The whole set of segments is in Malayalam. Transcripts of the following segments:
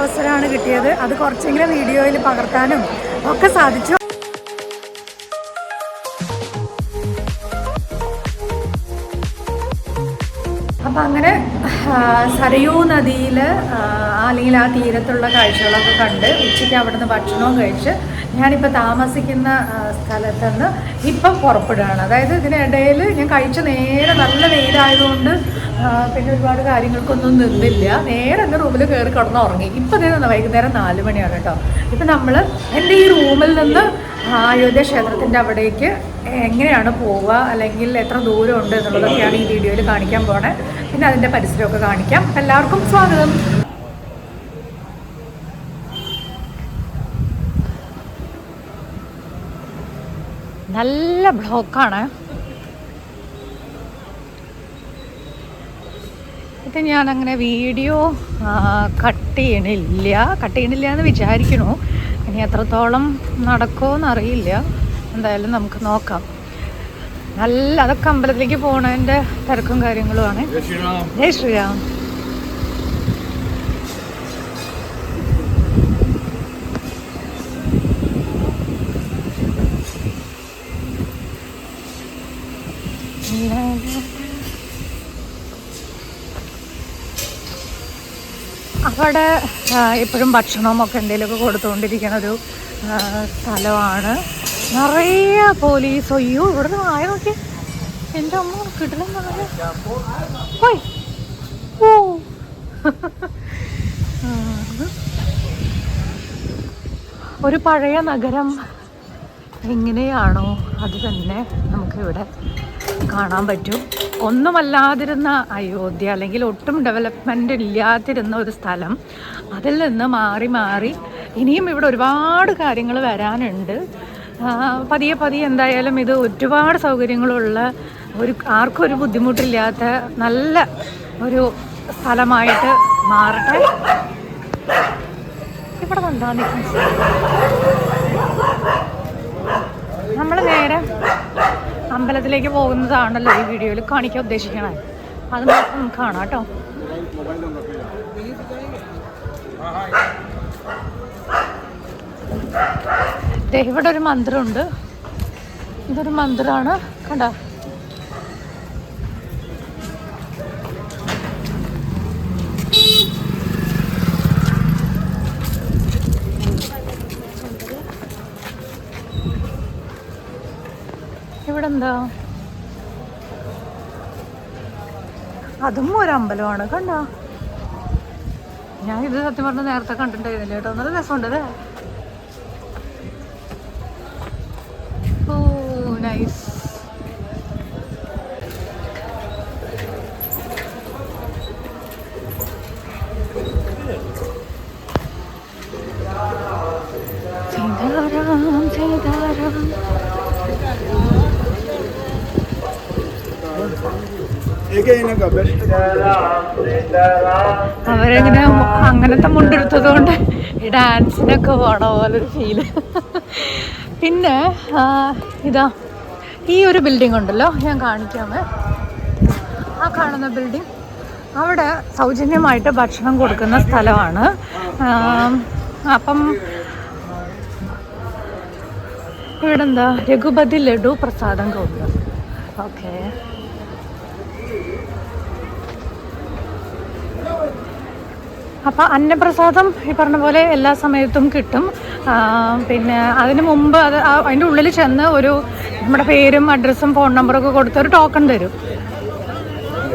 അവസരമാണ് കിട്ടിയത്. അത് കുറച്ചെങ്കിലും വീഡിയോയിൽ പകർത്താനും ഒക്കെ സാധിച്ചു. അപ്പം അങ്ങനെ സരയൂ നദിയിൽ അല്ലെങ്കിൽ ആ തീരത്തുള്ള കാഴ്ചകളൊക്കെ കണ്ട് ഉച്ചയ്ക്ക് അവിടുന്ന് ഭക്ഷണവും കഴിച്ച് ഞാനിപ്പോൾ താമസിക്കുന്ന സ്ഥലത്തുനിന്ന് സ്ഥലത്ത് നിന്ന് ഇപ്പം പുറപ്പെടുകയാണ്. അതായത് ഇതിനിടയിൽ ഞാൻ കഴിച്ച നേരെ നല്ല വെയിലായതുകൊണ്ട് പിന്നെ ഒരുപാട് കാര്യങ്ങൾക്കൊന്നും നിന്നില്ല. നേരെ എന്റെ റൂമിൽ കയറി കിടന്ന് ഉറങ്ങി. ഇപ്പം തന്നെ വൈകുന്നേരം നാല് മണിയാണ് കേട്ടോ. ഇപ്പം നമ്മൾ എന്റെ ഈ റൂമിൽ നിന്ന് അയോധ്യ ക്ഷേത്രത്തിന്റെ അവിടേക്ക് എങ്ങനെയാണ് പോവുക? അല്ലെങ്കിൽ എത്ര ദൂരം ദൂരമുണ്ട് എന്നുള്ളതൊക്കെയാണ് ഈ വീഡിയോയിൽ കാണിക്കാൻ പോണേ. പിന്നെ അതിന്റെ പരിസരമൊക്കെ കാണിക്കാം. എല്ലാവർക്കും സ്വാഗതം. നല്ല ബ്ലോക്കാണ്. ഇത് ഞാൻ അങ്ങനെ വീഡിയോ കട്ട് ചെയ്യണില്ല. കട്ട് ചെയ്യണില്ല എന്ന് വിചാരിക്കണു ഇനി എത്രത്തോളം നടക്കുമോ അറിയില്ല. എന്തായാലും നമുക്ക് നോക്കാം. നല്ല അതൊക്കെ അമ്പലത്തിലേക്ക് പോണതിന്റെ തിരക്കും കാര്യങ്ങളുമാണ്. ജയ് ശ്രീറാം. അവിടെ എപ്പോഴും ഭക്ഷണമൊക്കെ എന്തെങ്കിലുമൊക്കെ കൊടുത്തുകൊണ്ടിരിക്കുന്ന ഒരു സ്ഥലമാണ്. നിറയെ പോലീസ് അയ്യോ ഇവിടെ നിന്ന് ആയ നോക്കി. എന്റെ അമ്മ ഓ. ഒരു പഴയ നഗരം എങ്ങനെയാണോ അത് തന്നെ നമുക്കിവിടെ കാണാൻ പറ്റും. ഒന്നുമല്ലാതിരുന്ന അയോധ്യ അല്ലെങ്കിൽ ഒട്ടും ഡെവലപ്മെന്റ് ഇല്ലാതിരുന്ന ഒരു സ്ഥലം. അതിൽ നിന്ന് മാറി മാറി ഇനിയും ഇവിടെ ഒരുപാട് കാര്യങ്ങൾ വരാനുണ്ട്. പതിയെ പതിയെ എന്തായാലും ഇത് ഒരുപാട് സൗകര്യങ്ങളുള്ള ഒരു ആർക്കും ഒരു ബുദ്ധിമുട്ടില്ലാത്ത നല്ല ഒരു സ്ഥലമായിട്ട് മാറട്ടെ. ഇവിടെ കണ്ടാ നമ്മൾ നേരെ അമ്പലത്തിലേക്ക് പോകുന്നതാണല്ലോ ഈ വീഡിയോയിൽ കാണിക്കാൻ ഉദ്ദേശിക്കണേ അത് നമുക്ക് കാണാം കേട്ടോ. ഇവിടെ ഒരു മന്ത്രമുണ്ട് ഇതൊരു മന്ത്രമാണ് കണ്ട? ഇവിടെ എന്താ? അതും ഒരു അമ്പലമാണ്. കണ്ടോ? ഞാൻ ഇത് സത്യം പറഞ്ഞ നേരത്തെ കണ്ടിട്ടുണ്ടായിരുന്നില്ല കേട്ടോ. നല്ല രസമുണ്ട് അല്ലേ? nice. അവരെങ്ങനെ അങ്ങനത്തെ മുണ്ടെടുത്തത് കൊണ്ട് ഈ ഡാൻസിനൊക്കെ പോണ പോലൊരു ഫീൽ പിന്നെ ഇതാ. ഈ ഒരു ബിൽഡിംഗ് ഉണ്ടല്ലോ ഞാൻ കാണിക്കാമേ ആ കാണുന്ന ബിൽഡിംഗ് അവിടെ സൗജന്യമായിട്ട് ഭക്ഷണം കൊടുക്കുന്ന സ്ഥലമാണ്. അപ്പം ഇവിടെ എന്താ രഘുപതി ലഡു പ്രസാദം കൊടുക്കുക ഓക്കേ. അപ്പോൾ അന്നപ്രസാദം ഈ പറഞ്ഞ പോലെ എല്ലാ സമയത്തും കിട്ടും. പിന്നെ അതിന് മുമ്പ് അത് അതിന്റെ ഉള്ളിൽ ചെന്ന് ഒരു നമ്മുടെ പേരും അഡ്രസ്സും ഫോൺ നമ്പറും ഒക്കെ കൊടുത്ത് ഒരു ടോക്കൺ തരും.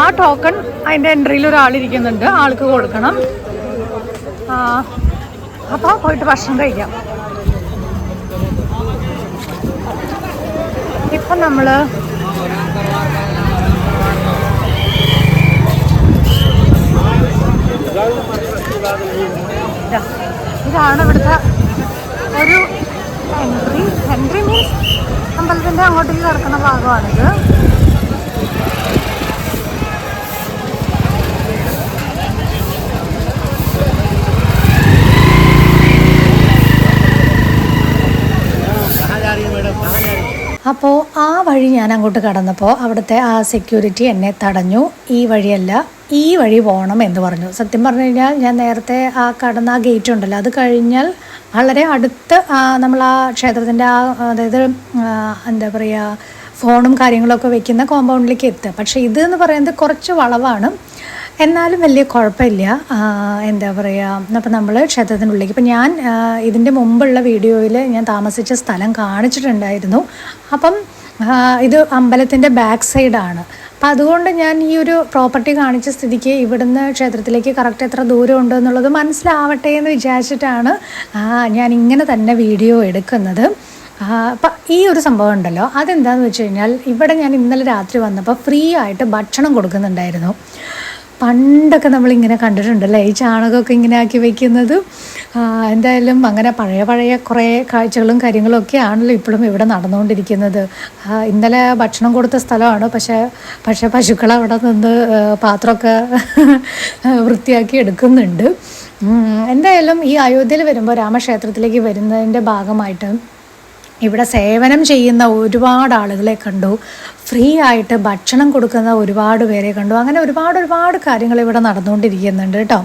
ആ ടോക്കൺ അതിന്റെ എൻട്രിയിൽ ഒരാളിരിക്കുന്നുണ്ട് ആൾക്ക് കൊടുക്കണം. അപ്പോൾ പോയിട്ട് ഭക്ഷണം കഴിക്കാം. ഇപ്പം നമ്മൾ. ഇതാണ് ഇവിടുത്തെ ഒരു എൻട്രി എൻട്രി മീൻസ് അമ്പലത്തിന്റെ അങ്ങോട്ടേക്ക് കിടക്കുന്ന ഭാഗമാണിത്. അപ്പോൾ ആ വഴി ഞാൻ അങ്ങോട്ട് കടന്നപ്പോൾ അവിടുത്തെ ആ സെക്യൂരിറ്റി എന്നെ തടഞ്ഞു. ഈ വഴിയല്ല ഈ വഴി പോകണം എന്ന് പറഞ്ഞു. സത്യം പറഞ്ഞു കഴിഞ്ഞാൽ ഞാൻ നേരത്തെ ആ കടന്ന ആ ഗേറ്റ് ഉണ്ടല്ലോ അത് കഴിഞ്ഞാൽ വളരെ അടുത്ത് നമ്മൾ ആ ക്ഷേത്രത്തിന്റെ ആ അതായത് എന്താ പറയുക ഫോണും കാര്യങ്ങളൊക്കെ വെക്കുന്ന കോമ്പൗണ്ടിലേക്ക് എത്തുക. പക്ഷേ ഇത് എന്ന് പറയുന്നത് കുറച്ച് വളവാണ്. എന്നാലും വലിയ കുഴപ്പമില്ല. എന്താ പറയുക അപ്പം നമ്മൾ ക്ഷേത്രത്തിനുള്ളിലേക്ക് ഇപ്പം ഞാൻ ഇതിന്റെ മുമ്പുള്ള വീഡിയോയിൽ ഞാൻ താമസിച്ച സ്ഥലം കാണിച്ചിട്ടുണ്ടായിരുന്നു. അപ്പം ഇത് അമ്പലത്തിന്റെ ബാക്ക് സൈഡാണ്. അപ്പം അതുകൊണ്ട് ഞാൻ ഈ ഒരു പ്രോപ്പർട്ടി കാണിച്ച സ്ഥിതിക്ക് ഇവിടുന്ന് ക്ഷേത്രത്തിലേക്ക് കറക്റ്റ് എത്ര ദൂരം ഉണ്ട് എന്നുള്ളത് മനസ്സിലാവട്ടെ എന്ന് വിചാരിച്ചിട്ടാണ് ഞാൻ ഇങ്ങനെ തന്നെ വീഡിയോ എടുക്കുന്നത്. അപ്പം ഈ ഒരു സംഭവം ഉണ്ടല്ലോ. അതെന്താണെന്ന് വെച്ച് കഴിഞ്ഞാൽ ഇവിടെ ഞാൻ ഇന്നലെ രാത്രി വന്നപ്പോൾ ഫ്രീ ആയിട്ട് ഭക്ഷണം കൊടുക്കുന്നുണ്ടായിരുന്നു. പണ്ടൊക്കെ നമ്മളിങ്ങനെ കണ്ടിട്ടുണ്ടല്ലേ? ഈ ചാണകമൊക്കെ ഇങ്ങനെ ആക്കി വെക്കുന്നത് എന്തായാലും അങ്ങനെ പഴയ പഴയ കുറേ കാഴ്ചകളും കാര്യങ്ങളും ഒക്കെ ആണല്ലോ ഇപ്പോഴും ഇവിടെ നടന്നുകൊണ്ടിരിക്കുന്നത്. ഇന്നലെ ഭക്ഷണം കൊടുത്ത സ്ഥലമാണ്. പക്ഷേ പക്ഷേ പശുക്കൾ അവിടെ നിന്ന് പാത്രമൊക്കെ വൃത്തിയാക്കി എടുക്കുന്നുണ്ട്. എന്തായാലും ഈ അയോധ്യയിൽ വരുമ്പോൾ രാമക്ഷേത്രത്തിലേക്ക് വരുന്നതിന്റെ ഭാഗമായിട്ട് ഇവിടെ സേവനം ചെയ്യുന്ന ഒരുപാട് ആളുകളെ കണ്ടു. ഫ്രീ ആയിട്ട് ഭക്ഷണം കൊടുക്കുന്ന ഒരുപാട് പേരെ കണ്ടു. അങ്ങനെ ഒരുപാട് ഒരുപാട് കാര്യങ്ങൾ ഇവിടെ നടന്നുകൊണ്ടിരിക്കുന്നുണ്ട് കേട്ടോ.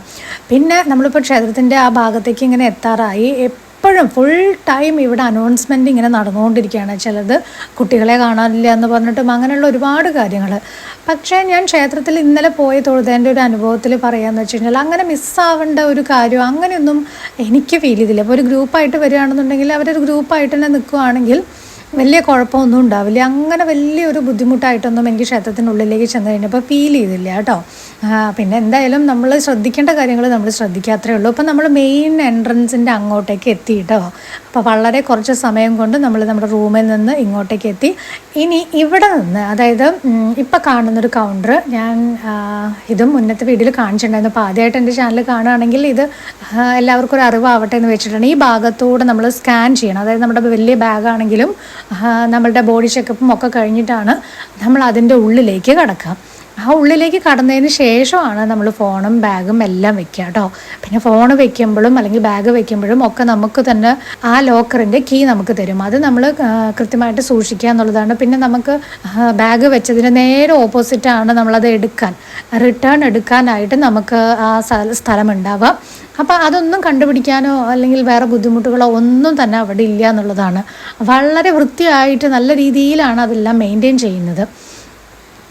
പിന്നെ നമ്മളിപ്പോൾ ക്ഷേത്രത്തിന്റെ ആ ഭാഗത്തേക്ക് ഇങ്ങനെ എത്താറായി. എപ്പോഴും ഫുൾ ടൈം ഇവിടെ അനൗൺസ്മെന്റ് ഇങ്ങനെ നടന്നുകൊണ്ടിരിക്കുകയാണ് ചിലത്. കുട്ടികളെ കാണാനില്ല എന്ന് പറഞ്ഞിട്ടും അങ്ങനെയുള്ള ഒരുപാട് കാര്യങ്ങൾ. പക്ഷേ ഞാൻ ക്ഷേത്രത്തിൽ ഇന്നലെ പോയി തൊഴുതേന്റെ ഒരു അനുഭവത്തിൽ പറയാമെന്ന് വെച്ച് കഴിഞ്ഞാൽ അങ്ങനെ മിസ്സാവേണ്ട ഒരു കാര്യം അങ്ങനെയൊന്നും എനിക്ക് ഫീൽ ചെയ്തില്ല. ഇപ്പോൾ ഒരു ഗ്രൂപ്പായിട്ട് വരികയാണെന്നുണ്ടെങ്കിൽ അവരൊരു ഗ്രൂപ്പായിട്ട് തന്നെ നിൽക്കുകയാണെങ്കിൽ വലിയ കുഴപ്പമൊന്നും ഉണ്ടാവില്ല. അങ്ങനെ വലിയൊരു ബുദ്ധിമുട്ടായിട്ടൊന്നും എനിക്ക് ക്ഷേത്രത്തിനുള്ളിലേക്ക് ചെന്ന് കഴിഞ്ഞപ്പോൾ ഫീൽ ചെയ്തില്ല കേട്ടോ. പിന്നെ എന്തായാലും നമ്മൾ ശ്രദ്ധിക്കേണ്ട കാര്യങ്ങൾ നമ്മൾ ശ്രദ്ധിക്കാത്രേ ഉള്ളൂ. അപ്പോൾ നമ്മൾ മെയിൻ എൻട്രൻസിന്റെ അങ്ങോട്ടേക്ക് എത്തി കേട്ടോ. അപ്പോൾ വളരെ കുറച്ച് സമയം കൊണ്ട് നമ്മൾ നമ്മുടെ റൂമിൽ നിന്ന് ഇങ്ങോട്ടേക്ക് എത്തി. ഇനി ഇവിടെ നിന്ന് അതായത് ഇപ്പോൾ ഇപ്പം കാണുന്നൊരു കൗണ്ടർ ഞാൻ ഇതും മുന്നത്തെ വീഡിയോയിൽ കാണിച്ചിട്ടുണ്ടായിരുന്നു. അപ്പോൾ ആദ്യമായിട്ട് എന്റെ ചാനൽ കാണുകയാണെങ്കിൽ ഇത് എല്ലാവർക്കും ഒരു അറിവാവട്ടെ എന്ന് വെച്ചിട്ടാണ് ഈ ഭാഗത്തൂടെ നമ്മൾ സ്കാൻ ചെയ്യണം. അതായത് നമ്മുടെ വലിയ ബാഗാണെങ്കിലും നമ്മളുടെ ബോഡി ചെക്കപ്പും ഒക്കെ കഴിഞ്ഞിട്ടാണ് നമ്മൾ അതിന്റെ ഉള്ളിലേക്ക് കടക്കുക. ആ ഉള്ളിലേക്ക് കടന്നതിന് ശേഷമാണ് നമ്മൾ ഫോണും ബാഗും എല്ലാം വെക്കുക കേട്ടോ. പിന്നെ ഫോൺ വെക്കുമ്പോഴും അല്ലെങ്കിൽ ബാഗ് വെക്കുമ്പോഴും ഒക്കെ നമുക്ക് തന്നെ ആ ലോക്കറിന്റെ കീ നമുക്ക് തരും. അത് നമ്മൾ കൃത്യമായിട്ട് സൂക്ഷിക്കുക എന്നുള്ളതാണ്. പിന്നെ നമുക്ക് ബാഗ് വെച്ചതിന് നേരെ ഓപ്പോസിറ്റാണ് നമ്മളത് എടുക്കാൻ. റിട്ടേൺ എടുക്കാനായിട്ട് നമുക്ക് ആ സ്ഥലം ഉണ്ടാവുക. അപ്പോൾ അതൊന്നും കണ്ടുപിടിക്കാനോ അല്ലെങ്കിൽ വേറെ ബുദ്ധിമുട്ടുകളോ ഒന്നും തന്നെ അവിടെ ഇല്ല എന്നുള്ളതാണ്. വളരെ വൃത്തിയായിട്ട് നല്ല രീതിയിലാണ് അതെല്ലാം മെയിന്റെയിൻ ചെയ്യുന്നത്.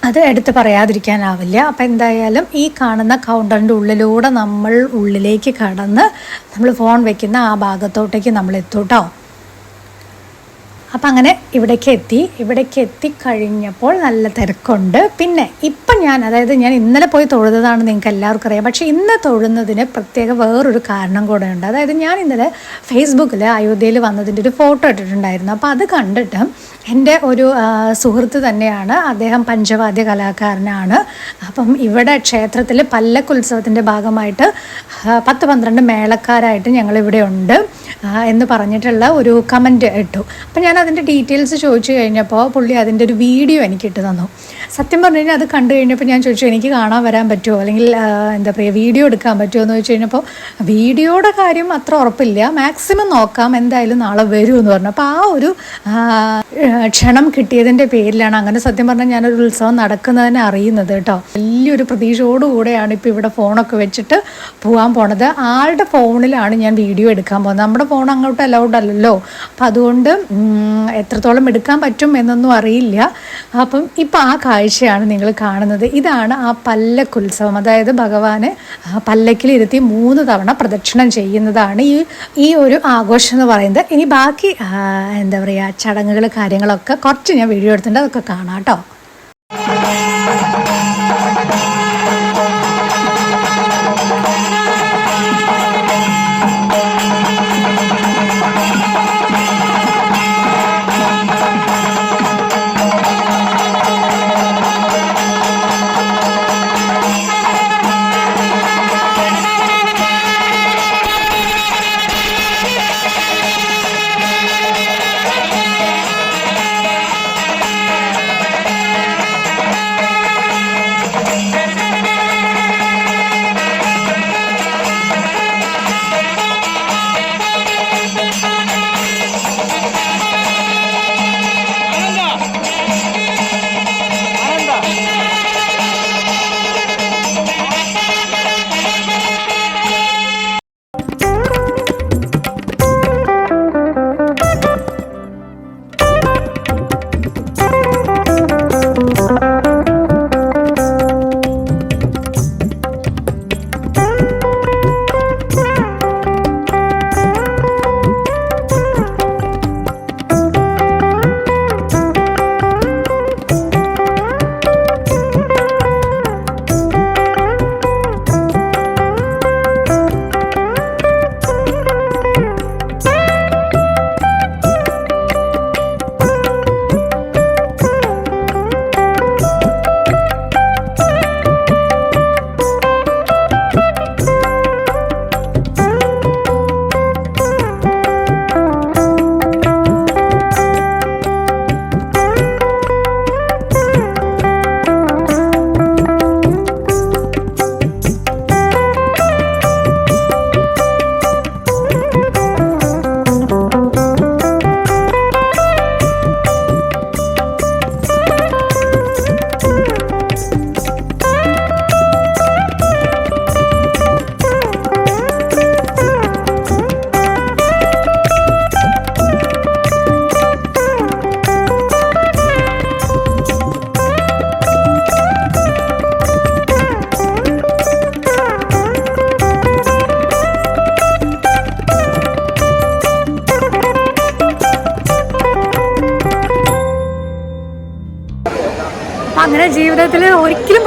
അത് എടുത്ത് പറയാതിരിക്കാനാവില്ല. അപ്പം എന്തായാലും ഈ കാണുന്ന കൗണ്ടറിന്റെ ഉള്ളിലൂടെ നമ്മൾ ഉള്ളിലേക്ക് കടന്ന് നമ്മൾ ഫോൺ വെക്കുന്ന ആ ഭാഗത്തോട്ടേക്ക് നമ്മൾ എത്തും കേട്ടോ അപ്പം അങ്ങനെ ഇവിടേക്ക് എത്തി. ഇവിടേക്ക് എത്തിക്കഴിഞ്ഞപ്പോൾ നല്ല തിരക്കുണ്ട്. പിന്നെ ഇപ്പം ഞാൻ അതായത് ഞാൻ ഇന്നലെ പോയി തൊഴുതതാണ് നിങ്ങൾക്ക് എല്ലാവർക്കും അറിയാം. പക്ഷേ ഇന്ന് തൊഴുന്നതിന് പ്രത്യേക വേറൊരു കാരണം കൂടെ ഉണ്ട് അതായത് ഞാൻ ഇന്നലെ ഫേസ്ബുക്കിൽ അയോധ്യയിൽ വന്നതിന്റെ ഒരു ഫോട്ടോ ഇട്ടിട്ടുണ്ടായിരുന്നു. അപ്പോൾ അത് കണ്ടിട്ട് എന്റെ ഒരു സുഹൃത്ത് തന്നെയാണ് അദ്ദേഹം പഞ്ചവാദ്യ കലാകാരനാണ്. അപ്പം ഇവിടെ ക്ഷേത്രത്തിൽ പല്ലക്കുത്സവത്തിന്റെ ഭാഗമായിട്ട് പത്ത് പന്ത്രണ്ട് മേളക്കാരായിട്ട് ഞങ്ങളിവിടെ ഉണ്ട്. എന്ന് പറഞ്ഞിട്ടുള്ള ഒരു കമന്റ് ഇട്ടു. അപ്പം ഞാൻ അതിന്റെ ഡീറ്റെയിൽസ് ചോദിച്ചു കഴിഞ്ഞപ്പോൾ പുള്ളി അതിന്റെ ഒരു വീഡിയോ എനിക്ക് ഇട്ട് തന്നു. സത്യം പറഞ്ഞു കഴിഞ്ഞാൽ അത് കണ്ടു കഴിഞ്ഞപ്പോൾ ഞാൻ ചോദിച്ചു എനിക്ക് കാണാൻ വരാൻ പറ്റുമോ? അല്ലെങ്കിൽ എന്താ പറയുക വീഡിയോ എടുക്കാൻ പറ്റുമോ? എന്ന് ചോദിച്ചു കഴിഞ്ഞപ്പോൾ വീഡിയോയുടെ കാര്യം അത്ര ഉറപ്പില്ല. മാക്സിമം നോക്കാം. എന്തായാലും നാളെ വരും എന്ന് പറഞ്ഞു. അപ്പോൾ ആ ഒരു ക്ഷണം കിട്ടിയതിന്റെ പേരിലാണ് അങ്ങനെ സത്യം പറഞ്ഞാൽ ഞാനൊരു ഉത്സവം നടക്കുന്നതിനെ അറിയുന്നത് കേട്ടോ. വലിയൊരു പ്രതീക്ഷയോടുകൂടെയാണ് ഇപ്പോൾ ഇവിടെ ഫോണൊക്കെ വെച്ചിട്ട് പോകാൻ പോണത്. ആളുടെ ഫോണിലാണ് ഞാൻ വീഡിയോ എടുക്കാൻ പോകുന്നത്. നമ്മുടെ ഫോൺ അങ്ങോട്ട് അലൗഡ് അല്ലല്ലോ. അപ്പം അതുകൊണ്ട് എത്രത്തോളം എടുക്കാൻ പറ്റും എന്നൊന്നും അറിയില്ല. അപ്പം ഇപ്പം ആ കാഴ്ചയാണ് നിങ്ങൾ കാണുന്നത്. ഇതാണ് ആ പല്ലക്കുത്സവം. അതായത് ഭഗവാനെ പല്ലക്കിലിരുത്തി മൂന്ന് തവണ പ്രദക്ഷിണം ചെയ്യുന്നതാണ് ഈ ഈ ഒരു ആഘോഷം എന്ന് പറയുന്നത്. ഇനി ബാക്കി എന്താ പറയുക ചടങ്ങുകൾ കാര്യങ്ങളൊക്കെ കുറച്ച് ഞാൻ വീഡിയോ എടുത്തിട്ടുണ്ട് അതൊക്കെ കാണാം കേട്ടോ.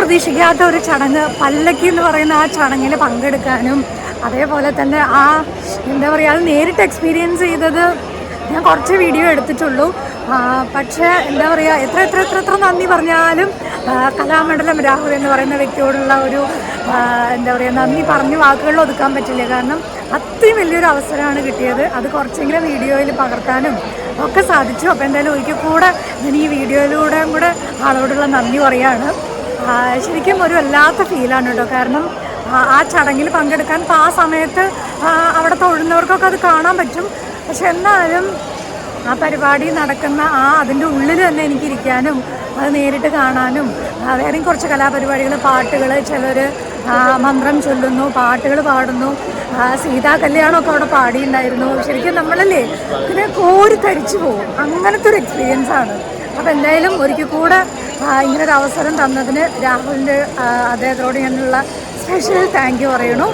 പ്രതീക്ഷിക്കാത്ത ഒരു ചടങ്ങ് പല്ലക്കി എന്ന് പറയുന്ന ആ ചടങ്ങിൽ പങ്കെടുക്കാനും അതേപോലെ തന്നെ ആ എന്താ പറയുക അത് നേരിട്ട് എക്സ്പീരിയൻസ് ചെയ്തത് ഞാൻ കുറച്ച് വീഡിയോ എടുത്തിട്ടുള്ളൂ. പക്ഷേ എന്താ പറയുക എത്ര എത്ര എത്ര എത്ര നന്ദി പറഞ്ഞാലും കലാമണ്ഡലം രാഹുൽ എന്ന് പറയുന്ന വ്യക്തിയോടുള്ള ഒരു എന്താ പറയുക നന്ദി പറഞ്ഞ് വാക്കുകളിൽ ഒതുക്കാൻ പറ്റില്ല. കാരണം അത്രയും വലിയൊരു അവസരമാണ് കിട്ടിയത്. അത് കുറച്ചെങ്കിലും വീഡിയോയിൽ പകർത്താനും ഒക്കെ സാധിച്ചു. അപ്പോൾ എന്തായാലും ഒരിക്കൽ കൂടെ ഞാൻ ഈ വീഡിയോയിലൂടെ കൂടെ ആളോടുള്ള നന്ദി പറയാണ്. ആ, ശരിക്കും ഒരു വല്ലാത്ത ഫീലാണ് കേട്ടോ. കാരണം ആ- ചടങ്ങിൽ പങ്കെടുക്കാൻ ആ സമയത്ത് അവിടെ തൊഴുന്നവർക്കൊക്കെ അത് കാണാൻ പറ്റും. പക്ഷെ എന്നാലും ആ പരിപാടി നടക്കുന്ന ആ അതിന്റെ ഉള്ളിൽ തന്നെ എനിക്കിരിക്കാനും അത് നേരിട്ട് കാണാനും വേറെയും കുറച്ച് കലാപരിപാടികൾ പാട്ടുകൾ ചിലർ മന്ത്രം ചൊല്ലുന്നു പാട്ടുകൾ പാടുന്നു. സീതാ കല്യാണമൊക്കെ അവിടെ പാടിയിട്ടുണ്ടായിരുന്നു. ശരിക്കും നമ്മളല്ലേ പിന്നെ കോരി തരിച്ചു പോകും. അങ്ങനത്തെ ഒരു എക്സ്പീരിയൻസ് ആണ്. അപ്പോൾ എന്തായാലും ഒരിക്കൽ കൂടെ ആ, ഇങ്ങനൊരു അവസരം തന്നതിന് രാഹുലിന്റെ അദ്ദേഹത്തോട് ഞാനുള്ള സ്പെഷ്യൽ താങ്ക് യു പറയണു